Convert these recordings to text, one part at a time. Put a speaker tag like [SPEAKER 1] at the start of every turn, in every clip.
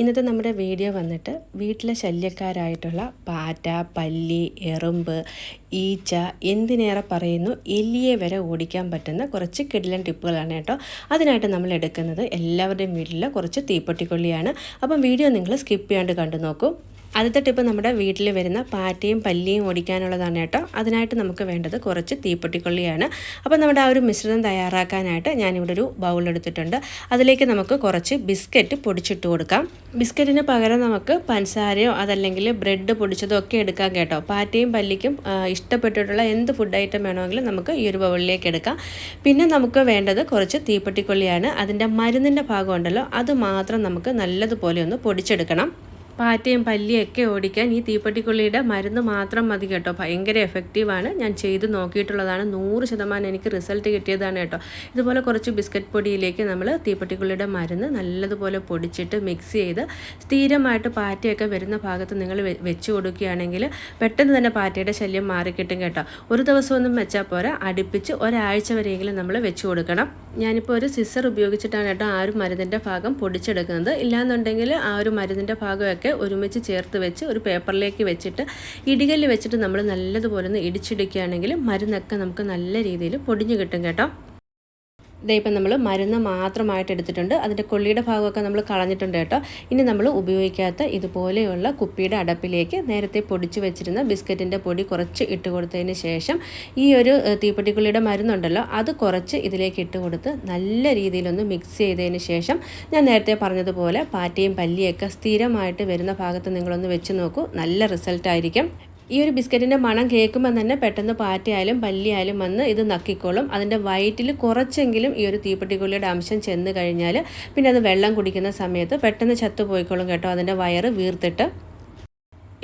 [SPEAKER 1] ഇന്നത്തെ നമ്മുടെ വീഡിയോ വന്നിട്ട് വീട്ടിലെ ശല്യക്കാരായിട്ടുള്ള പാറ്റ പല്ലി എറുമ്പ് ഈച്ച എന്തിനേറെ പറയുന്നു? എലിയെ വരെ ഓടിക്കാൻ പറ്റുന്ന കുറച്ച് കിടിലൻ ടിപ്പുകളാണ് കേട്ടോ. അതിനായിട്ട് നമ്മൾ എടുക്കുന്നത് എല്ലാവരുടെയും വീട്ടിലെ കുറച്ച് തീപ്പൊട്ടിക്കൊള്ളിയാണ്. അപ്പം വീഡിയോ നിങ്ങൾ സ്കിപ്പ് ചെയ്യാണ്ട് കണ്ടു നോക്കൂ. ആദ്യത്തെ ടിപ്പ് നമ്മുടെ വീട്ടിൽ വരുന്ന പാറ്റയും പല്ലിയും ഓടിക്കാനുള്ളതാണ് കേട്ടോ. അതിനായിട്ട് നമുക്ക് വേണ്ടത് കുറച്ച് തീപ്പൊട്ടിക്കൊള്ളിയാണ്. അപ്പോൾ നമ്മുടെ ആ ഒരു മിശ്രിതം തയ്യാറാക്കാനായിട്ട് ഞാനിവിടെ ഒരു ബൗൾ എടുത്തിട്ടുണ്ട്. അതിലേക്ക് നമുക്ക് കുറച്ച് ബിസ്ക്കറ്റ് പൊടിച്ചിട്ട് കൊടുക്കാം. ബിസ്ക്കറ്റിന് പകരം നമുക്ക് പഞ്ചസാരയോ അതല്ലെങ്കിൽ ബ്രെഡ് പൊടിച്ചതോ ഒക്കെ എടുക്കാം കേട്ടോ. പാറ്റയും പല്ലിക്കും ഇഷ്ടപ്പെട്ടിട്ടുള്ള എന്ത് ഫുഡ് ഐറ്റം വേണമെങ്കിലും നമുക്ക് ഈ ഒരു ബൗളിലേക്ക് എടുക്കാം. പിന്നെ നമുക്ക് വേണ്ടത് കുറച്ച് തീപ്പൊട്ടിക്കൊള്ളിയാണ്. അതിന്റെ മരുന്നിന്റെ ഭാഗമുണ്ടല്ലോ അത് മാത്രം നമുക്ക് നല്ലതുപോലെ ഒന്ന് പൊടിച്ചെടുക്കണം. പാറ്റയും പല്ലിയൊക്കെ ഓടിക്കാൻ ഈ തീപ്പെട്ടിക്കുള്ളിയുടെ മരുന്ന് മാത്രം മതി കേട്ടോ. ഭയങ്കര എഫക്റ്റീവാണ് ഞാൻ ചെയ്ത് നോക്കിയിട്ടുള്ളതാണ്. നൂറ് ശതമാനം എനിക്ക് റിസൾട്ട് കിട്ടിയതാണ് കേട്ടോ. ഇതുപോലെ കുറച്ച് ബിസ്ക്കറ്റ് പൊടിയിലേക്ക് നമ്മൾ തീപ്പെട്ടിക്കുള്ളിയുടെ മരുന്ന് നല്ലതുപോലെ പൊടിച്ചിട്ട് മിക്സ് ചെയ്ത് സ്ഥിരമായിട്ട് പാറ്റയൊക്കെ വരുന്ന ഭാഗത്ത് നിങ്ങൾ വെച്ച് കൊടുക്കുകയാണെങ്കിൽ പെട്ടെന്ന് തന്നെ പാറ്റയുടെ ശല്യം മാറിക്കിട്ടും കേട്ടോ. ഒരു ദിവസമൊന്നും വെച്ചാൽ പോരാ. അടുപ്പിച്ച് ഒരാഴ്ച വരെയെങ്കിലും നമ്മൾ വെച്ച് കൊടുക്കണം. ഞാനിപ്പോൾ ഒരു സിസർ ഉപയോഗിച്ചിട്ടാണ് കേട്ടോ ആ ഒരു മരുന്നിന്റെ ഭാഗം പൊടിച്ചെടുക്കുന്നത്. ഇല്ലാന്നുണ്ടെങ്കിൽ ആ ഒരു മരുന്നിന്റെ ഭാഗമൊക്കെ ഒരുമിച്ച് ചേർത്ത് വെച്ച് ഒരു പേപ്പറിലേക്ക് വെച്ചിട്ട് ഇടികല്ലിൽ വെച്ചിട്ട് നമ്മൾ നല്ലതുപോലെ ഒന്ന് ഇടിച്ചിടിക്കുകയാണെങ്കിൽ മരുന്നൊക്കെ നമുക്ക് നല്ല രീതിയിൽ പൊടിഞ്ഞു കിട്ടും കേട്ടോ. ഇതേ ഇപ്പം നമ്മൾ മരുന്ന് മാത്രമായിട്ട് എടുത്തിട്ടുണ്ട്. അതിന്റെ കൊള്ളിയുടെ ഭാഗമൊക്കെ നമ്മൾ കളഞ്ഞിട്ടുണ്ട് കേട്ടോ. ഇനി നമ്മൾ ഉപയോഗിക്കാത്ത ഇതുപോലെയുള്ള കുപ്പിയുടെ അടപ്പിലേക്ക് നേരത്തെ പൊടിച്ചു വെച്ചിരുന്ന ബിസ്ക്കറ്റിന്റെ പൊടി കുറച്ച് ഇട്ട് കൊടുത്തതിന് ശേഷം ഈ ഒരു തീപ്പെട്ടിക്കുള്ളിയുടെ മരുന്നുണ്ടല്ലോ അത് കുറച്ച് ഇതിലേക്ക് ഇട്ട് കൊടുത്ത് നല്ല രീതിയിലൊന്ന് മിക്സ് ചെയ്തതിന് ശേഷം ഞാൻ നേരത്തെ പറഞ്ഞതുപോലെ പാറ്റയും പല്ലിയൊക്കെ സ്ഥിരമായിട്ട് വരുന്ന ഭാഗത്ത് നിങ്ങളൊന്ന് വെച്ച് നോക്കൂ. നല്ല റിസൾട്ടായിരിക്കും ഈ ഒരു ബിസ്ക്കറ്റിന്റെ മണം കേൾക്കുമ്പോൾ തന്നെ പെട്ടെന്ന് പാറ്റയായാലും പല്ലിയായാലും വന്ന് ഇത് നക്കിക്കോളും. അതിന്റെ വയറ്റിൽ കുറച്ചെങ്കിലും ഈ ഒരു തീപ്പെട്ടിക്കുള്ളിയുടെ അംശം ചെന്ന് കഴിഞ്ഞാൽ പിന്നെ അത് വെള്ളം കുടിക്കുന്ന സമയത്ത് പെട്ടെന്ന് ചത്തുപോയിക്കോളും കേട്ടോ. അതിന്റെ വയറ് വീർത്തിട്ട്.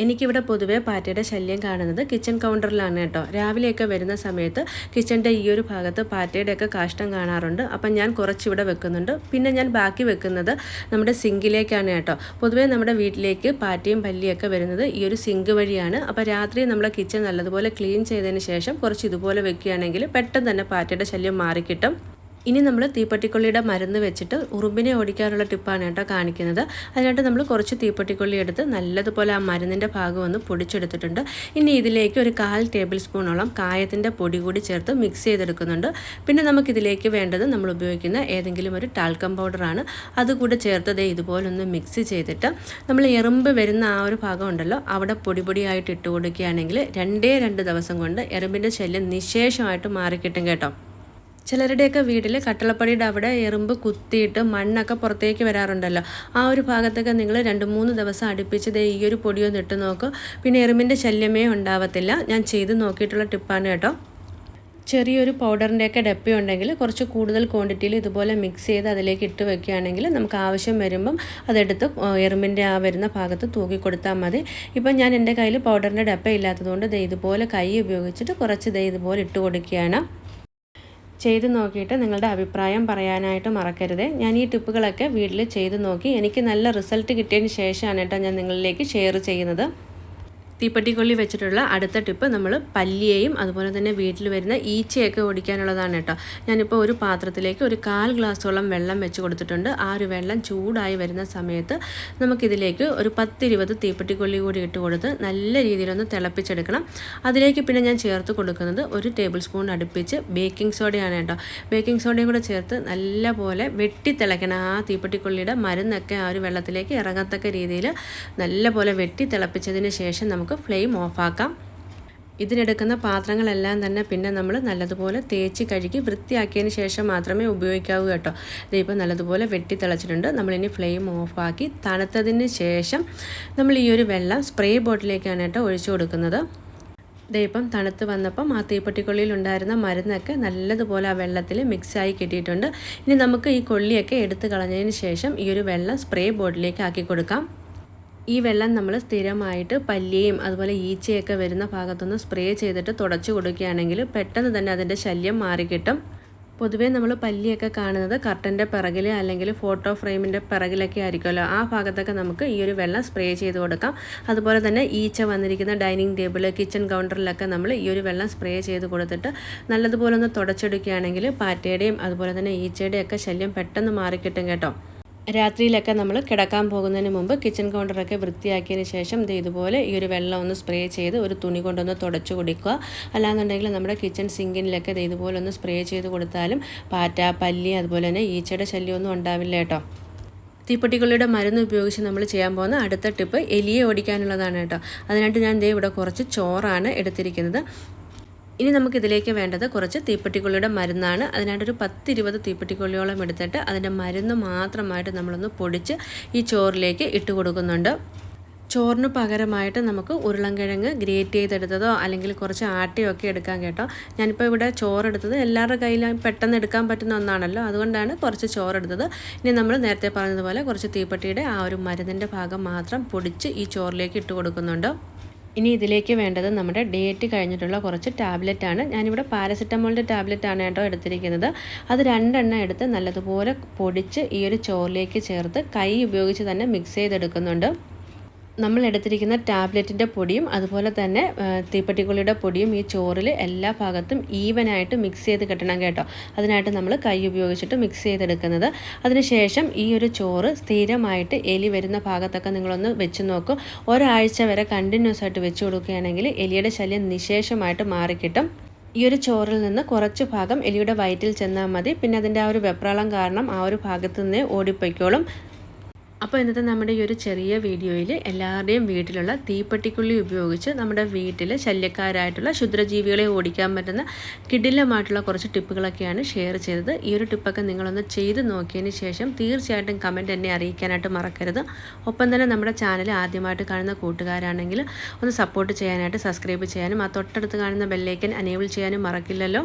[SPEAKER 1] എനിക്കിവിടെ പൊതുവെ പാറ്റയുടെ ശല്യം കാണുന്നത് കിച്ചൺ കൗണ്ടറിലാണ് കേട്ടോ. രാവിലെയൊക്കെ വരുന്ന സമയത്ത് കിച്ചന്റെ ഈ ഒരു ഭാഗത്ത് പാറ്റയുടെയൊക്കെ കാഷ്ടം കാണാറുണ്ട്. അപ്പം ഞാൻ കുറച്ചിവിടെ വെക്കുന്നുണ്ട്. പിന്നെ ഞാൻ ബാക്കി വെക്കുന്നത് നമ്മുടെ സിങ്കിലേക്കാണ് കേട്ടോ. പൊതുവേ നമ്മുടെ വീട്ടിലേക്ക് പാറ്റയും പല്ലിയൊക്കെ വരുന്നത് ഈ ഒരു സിങ്ക് വഴിയാണ്. അപ്പോൾ രാത്രി നമ്മുടെ കിച്ചൺ നല്ലതുപോലെ ക്ലീൻ ചെയ്തതിന് ശേഷം കുറച്ച് ഇതുപോലെ വെക്കുകയാണെങ്കിൽ പെട്ടെന്ന് തന്നെ പാറ്റയുടെ ശല്യം മാറിക്കിട്ടും. ഇനി നമ്മൾ തീപ്പട്ടിക്കൊള്ളിയുടെ മരുന്ന് വെച്ചിട്ട് ഉറുമ്പിനെ ഓടിക്കാനുള്ള ടിപ്പാണ് കേട്ടോ കാണിക്കുന്നത്. അതിനായിട്ട് നമ്മൾ കുറച്ച് തീപ്പട്ടിക്കൊള്ളി എടുത്ത് നല്ലതുപോലെ ആ മരുന്നിന്റെ ഭാഗം ഒന്ന് പൊടിച്ചെടുത്തിട്ടുണ്ട്. ഇനി ഇതിലേക്ക് ഒരു കാൽ ടേബിൾ സ്പൂണോളം കായത്തിന്റെ പൊടി കൂടി ചേർത്ത് മിക്സ് ചെയ്തെടുക്കുന്നുണ്ട്. പിന്നെ നമുക്കിതിലേക്ക് വേണ്ടത് നമ്മൾ ഉപയോഗിക്കുന്ന ഏതെങ്കിലും ഒരു ടാൽക്കം പൗഡറാണ് അതുകൂടെ ചേർത്തത് ഇതുപോലൊന്ന് മിക്സ് ചെയ്തിട്ട് നമ്മൾ എറുമ്പ് വരുന്ന ആ ഒരു ഭാഗം ഉണ്ടല്ലോ അവിടെ പൊടി പൊടിയായിട്ട് ഇട്ട് കൊടുക്കുകയാണെങ്കിൽ രണ്ടേ രണ്ട് ദിവസം കൊണ്ട് എറുമ്പിന്റെ ശല്യം നിശേഷമായിട്ട് മാറിക്കിട്ടും കേട്ടോ. ചിലരുടെയൊക്കെ വീട്ടിൽ കട്ടളപ്പടിയുടെ അവിടെ എറുമ്പ് കുത്തിയിട്ട് മണ്ണൊക്കെ പുറത്തേക്ക് വരാറുണ്ടല്ലോ. ആ ഒരു ഭാഗത്തൊക്കെ നിങ്ങൾ രണ്ട് മൂന്ന് ദിവസം അടുപ്പിച്ചത് ഈ ഒരു പൊടിയൊന്ന് ഇട്ട് നോക്കും. പിന്നെ എറുമ്പിന്റെ ശല്യമേ ഉണ്ടാവത്തില്ല. ഞാൻ ചെയ്ത് നോക്കിയിട്ടുള്ള ടിപ്പാണ് കേട്ടോ. ചെറിയൊരു പൗഡറിന്റെയൊക്കെ ഡപ്പയുണ്ടെങ്കിൽ കുറച്ച് കൂടുതൽ ക്വാണ്ടിറ്റിയിൽ ഇതുപോലെ മിക്സ് ചെയ്ത് അതിലേക്ക് ഇട്ട് വെക്കുകയാണെങ്കിൽ നമുക്ക് ആവശ്യം വരുമ്പം അതെടുത്ത് എറുമ്പിന്റെ ആ വരുന്ന ഭാഗത്ത് തൂക്കി കൊടുത്താൽ മതി. ഇപ്പം ഞാൻ എന്റെ കയ്യിൽ പൗഡറിന്റെ ഡപ്പ ഇല്ലാത്തതുകൊണ്ട് ദേ ഇതുപോലെ കൈ ഉപയോഗിച്ചിട്ട് കുറച്ച് ദേ ഇതുപോലെ ഇട്ട് കൊടുക്കുകയാണ്. ചെയ്ത് നോക്കിയിട്ട് നിങ്ങളുടെ അഭിപ്രായം പറയാനായിട്ട് മറക്കരുത്. ഞാൻ ഈ ടിപ്പുകളൊക്കെ വീട്ടിൽ ചെയ്ത് നോക്കി എനിക്ക് നല്ല റിസൾട്ട് കിട്ടിയതിന് ശേഷമാണ് കേട്ടോ ഞാൻ നിങ്ങളിലേക്ക് ഷെയർ ചെയ്യുന്നത്. തീപ്പെട്ടിക്കൊള്ളി വെച്ചിട്ടുള്ള അടുത്ത ടിപ്പ് നമ്മൾ പല്ലിയെയും അതുപോലെ തന്നെ വീട്ടിൽ വരുന്ന ഈച്ചയൊക്കെ ഓടിക്കാനുള്ളതാണ് കേട്ടോ. ഞാനിപ്പോൾ ഒരു പാത്രത്തിലേക്ക് ഒരു കാൽ ഗ്ലാസ്സോളം വെള്ളം വെച്ച് കൊടുത്തിട്ടുണ്ട്. ആ ഒരു വെള്ളം ചൂടായി വരുന്ന സമയത്ത് നമുക്കിതിലേക്ക് ഒരു പത്തിരുപത് തീപ്പെട്ടിക്കൊള്ളി കൂടി ഇട്ട് കൊടുത്ത് നല്ല രീതിയിലൊന്ന് തിളപ്പിച്ചെടുക്കണം. അതിലേക്ക് പിന്നെ ഞാൻ ചേർത്ത് കൊടുക്കുന്നത് ഒരു ടേബിൾ സ്പൂൺ അടുപ്പിച്ച് ബേക്കിംഗ് സോഡയാണ് കേട്ടോ. ബേക്കിംഗ് സോഡയും കൂടെ ചേർത്ത് നല്ലപോലെ വെട്ടി തിളയ്ക്കണം ആ തീപ്പെട്ടിക്കൊള്ളിയുടെ മരുന്നൊക്കെ ആ ഒരു വെള്ളത്തിലേക്ക് ഇറങ്ങത്തക്ക രീതിയിൽ നല്ലപോലെ വെട്ടി തിളപ്പിച്ചതിന് ശേഷം നമുക്ക് നമുക്ക് ഫ്ലെയിം ഓഫാക്കാം ഇതിനെടുക്കുന്ന പാത്രങ്ങളെല്ലാം തന്നെ പിന്നെ നമ്മൾ നല്ലതുപോലെ തേച്ച് കഴുകി വൃത്തിയാക്കിയതിന് ശേഷം മാത്രമേ ഉപയോഗിക്കാവൂ കേട്ടോ. ഇതിപ്പോൾ നല്ലതുപോലെ വെട്ടി തിളച്ചിട്ടുണ്ട്. നമ്മളിനി ഫ്ലെയിം ഓഫാക്കി തണുത്തതിന് ശേഷം നമ്മൾ ഈ ഒരു വെള്ളം സ്പ്രേ ബോട്ടിലേക്കാണ് കേട്ടോ ഒഴിച്ചു കൊടുക്കുന്നത്. ദൈപ്പം തണുത്ത് വന്നപ്പം ആ തീപ്പെട്ടിക്കൊള്ളിയിൽ ഉണ്ടായിരുന്ന മരുന്നൊക്കെ നല്ലതുപോലെ ആ വെള്ളത്തിൽ മിക്സായി കിട്ടിയിട്ടുണ്ട്. ഇനി നമുക്ക് ഈ കൊള്ളിയൊക്കെ എടുത്ത് കളഞ്ഞതിന് ശേഷം ഈ ഒരു വെള്ളം സ്പ്രേ ബോട്ടിലേക്ക് ആക്കി കൊടുക്കാം. ഈ വെള്ളം നമ്മൾ സ്ഥിരമായിട്ട് പല്ലിയും അതുപോലെ ഈച്ചയൊക്കെ വരുന്ന ഭാഗത്തുനിന്ന് സ്പ്രേ ചെയ്തിട്ട് തുടച്ചു കൊടുക്കുകയാണെങ്കിൽ പെട്ടെന്ന് തന്നെ അതിന്റെ ശല്യം മാറിക്കിട്ടും. പൊതുവേ നമ്മൾ പല്ലിയൊക്കെ കാണുന്നത് കർട്ടന്റെ പിറകിൽ അല്ലെങ്കിൽ ഫോട്ടോ ഫ്രെയിമിന്റെ പിറകിലൊക്കെ ആയിരിക്കുമല്ലോ. ആ ഭാഗത്തൊക്കെ നമുക്ക് ഈ ഒരു വെള്ളം സ്പ്രേ ചെയ്ത് കൊടുക്കാം. അതുപോലെ തന്നെ ഈച്ച വന്നിരിക്കുന്ന ഡൈനിങ് ടേബിൾ കിച്ചൺ കൗണ്ടറിലൊക്കെ നമ്മൾ ഈ ഒരു വെള്ളം സ്പ്രേ ചെയ്ത് കൊടുത്തിട്ട് നല്ലതുപോലെ ഒന്ന് തുടച്ചെടുക്കുകയാണെങ്കിൽ പാറ്റയുടെയും അതുപോലെ തന്നെ ഈച്ചയുടെയൊക്കെ ശല്യം പെട്ടെന്ന് മാറിക്കിട്ടും കേട്ടോ. രാത്രിയിലൊക്കെ നമ്മൾ കിടക്കാൻ പോകുന്നതിന് മുമ്പ് കിച്ചൺ കൗണ്ടറൊക്കെ വൃത്തിയാക്കിയതിന് ശേഷം ഇത് ഇതുപോലെ ഈ ഒരു വെള്ളം ഒന്ന് സ്പ്രേ ചെയ്ത് ഒരു തുണി കൊണ്ടൊന്ന് തുടച്ചു കൊടുക്കുക. അല്ലാന്നുണ്ടെങ്കിൽ നമ്മുടെ കിച്ചൺ സിങ്കിനിലൊക്കെ ഇത് ഇതുപോലെ ഒന്ന് സ്പ്രേ ചെയ്ത് കൊടുത്താലും പാറ്റ പല്ലി അതുപോലെ തന്നെ ഈച്ചയുടെ ശല്യമൊന്നും ഉണ്ടാവില്ല കേട്ടോ. തീപ്പെട്ടിക്കൊള്ളിയുടെ മരുന്ന് ഉപയോഗിച്ച് നമ്മൾ ചെയ്യാൻ പോകുന്ന അടുത്ത ടിപ്പ് എലിയെ ഓടിക്കാനുള്ളതാണ് കേട്ടോ. അതിനായിട്ട് ഞാൻ ദേ ഇവിടെ കുറച്ച് ചോറാണ് എടുത്തിരിക്കുന്നത്. ഇനി നമുക്കിതിലേക്ക് വേണ്ടത് കുറച്ച് തീപ്പെട്ടിക്കൊള്ളിയുടെ മരുന്നാണ്. അതിനായിട്ടൊരു പത്തിരുപത് തീപ്പെട്ടിക്കൊള്ളിയോളം എടുത്തിട്ട് അതിന്റെ മരുന്ന് മാത്രമായിട്ട് നമ്മളൊന്ന് പൊടിച്ച് ഈ ചോറിലേക്ക് ഇട്ട് കൊടുക്കുന്നുണ്ട്. ചോറിന് പകരമായിട്ട് നമുക്ക് ഉരുളൻകിഴങ്ങ് ഗ്രേറ്റ് ചെയ്തെടുത്തതോ അല്ലെങ്കിൽ കുറച്ച് ആട്ടയോ ഒക്കെ എടുക്കാൻ കേട്ടോ. ഞാനിപ്പോൾ ഇവിടെ ചോറെടുത്തത് എല്ലാവരുടെ കയ്യിലും പെട്ടെന്ന് എടുക്കാൻ പറ്റുന്ന ഒന്നാണല്ലോ. അതുകൊണ്ടാണ് കുറച്ച് ചോറെടുത്തത്. ഇനി നമ്മൾ നേരത്തെ പറഞ്ഞതുപോലെ കുറച്ച് തീപ്പെട്ടിയുടെ ആ ഒരു മരുന്നിന്റെ ഭാഗം മാത്രം പൊടിച്ച് ഈ ചോറിലേക്ക് ഇട്ട് കൊടുക്കുന്നുണ്ട്. ഇനി ഇതിലേക്ക് വേണ്ടത് നമ്മുടെ ഡേറ്റ് കഴിഞ്ഞിട്ടുള്ള കുറച്ച് ടാബ്ലറ്റാണ് ഞാനിവിടെ പാരസെറ്റമോളിന്റെ ടാബ്ലറ്റാണ് കേട്ടോ എടുത്തിരിക്കുന്നത്. അത് രണ്ടെണ്ണം എടുത്ത് നല്ലതുപോലെ പൊടിച്ച് ഈ ഒരു ചോറിലേക്ക് ചേർത്ത് കൈ ഉപയോഗിച്ച് തന്നെ മിക്സ് ചെയ്തെടുക്കുന്നുണ്ട്. നമ്മൾ എടുത്തിരിക്കുന്ന ടാബ്ലറ്റിന്റെ പൊടിയും അതുപോലെ തന്നെ തീപ്പട്ടിക്കുള്ളിയുടെ പൊടിയും ഈ ചോറിൽ എല്ലാ ഭാഗത്തും ഈവനായിട്ട് മിക്സ് ചെയ്ത് കിട്ടണം കേട്ടോ. അതിനായിട്ട് നമ്മൾ കൈ ഉപയോഗിച്ചിട്ട് മിക്സ് ചെയ്തെടുക്കുന്നത്. അതിനുശേഷം ഈ ഒരു ചോറ് സ്ഥിരമായിട്ട് എലി വരുന്ന ഭാഗത്തൊക്കെ നിങ്ങളൊന്ന് വെച്ച് നോക്കും. ഒരാഴ്ച വരെ കണ്ടിന്യൂസ് ആയിട്ട് വെച്ച് കൊടുക്കുകയാണെങ്കിൽ എലിയുടെ ശല്യം നിശേഷമായിട്ട് മാറിക്കിട്ടും. ഈ ഒരു ചോറിൽ നിന്ന് കുറച്ച് ഭാഗം എലിയുടെ വയറ്റിൽ ചെന്നാൽ മതി. പിന്നെ അതിന്റെ ആ ഒരു വെപ്രാളം കാരണം ആ ഒരു ഭാഗത്തു നിന്നേ ഓടിപ്പോയിക്കോളും. അപ്പോൾ ഇന്നത്തെ നമ്മുടെ ഈ ഒരു ചെറിയ വീഡിയോയിൽ എല്ലാവരുടെയും വീട്ടിലുള്ള തീപ്പെട്ടിക്കുള്ളി ഉപയോഗിച്ച് നമ്മുടെ വീട്ടിൽ ശല്യക്കാരായിട്ടുള്ള ക്ഷുദ്രജീവികളെ ഓടിക്കാൻ പറ്റുന്ന കിടിലമായിട്ടുള്ള കുറച്ച് ടിപ്പുകളൊക്കെയാണ് ഷെയർ ചെയ്തത്. ഈ ഒരു ടിപ്പൊക്കെ നിങ്ങളൊന്ന് ചെയ്ത് നോക്കിയതിന് ശേഷം തീർച്ചയായിട്ടും കമന്റ് എന്നെ അറിയിക്കാനായിട്ട് മറക്കരുത്. ഒപ്പം തന്നെ നമ്മുടെ ചാനൽ ആദ്യമായിട്ട് കാണുന്ന കൂട്ടുകാരാണെങ്കിൽ ഒന്ന് സപ്പോർട്ട് ചെയ്യാനായിട്ട് സബ്സ്ക്രൈബ് ചെയ്യാനും ആ തൊട്ടടുത്ത് കാണുന്ന ബെല്ലൈക്കൻ അനേബിൾ ചെയ്യാനും മറക്കില്ലല്ലോ.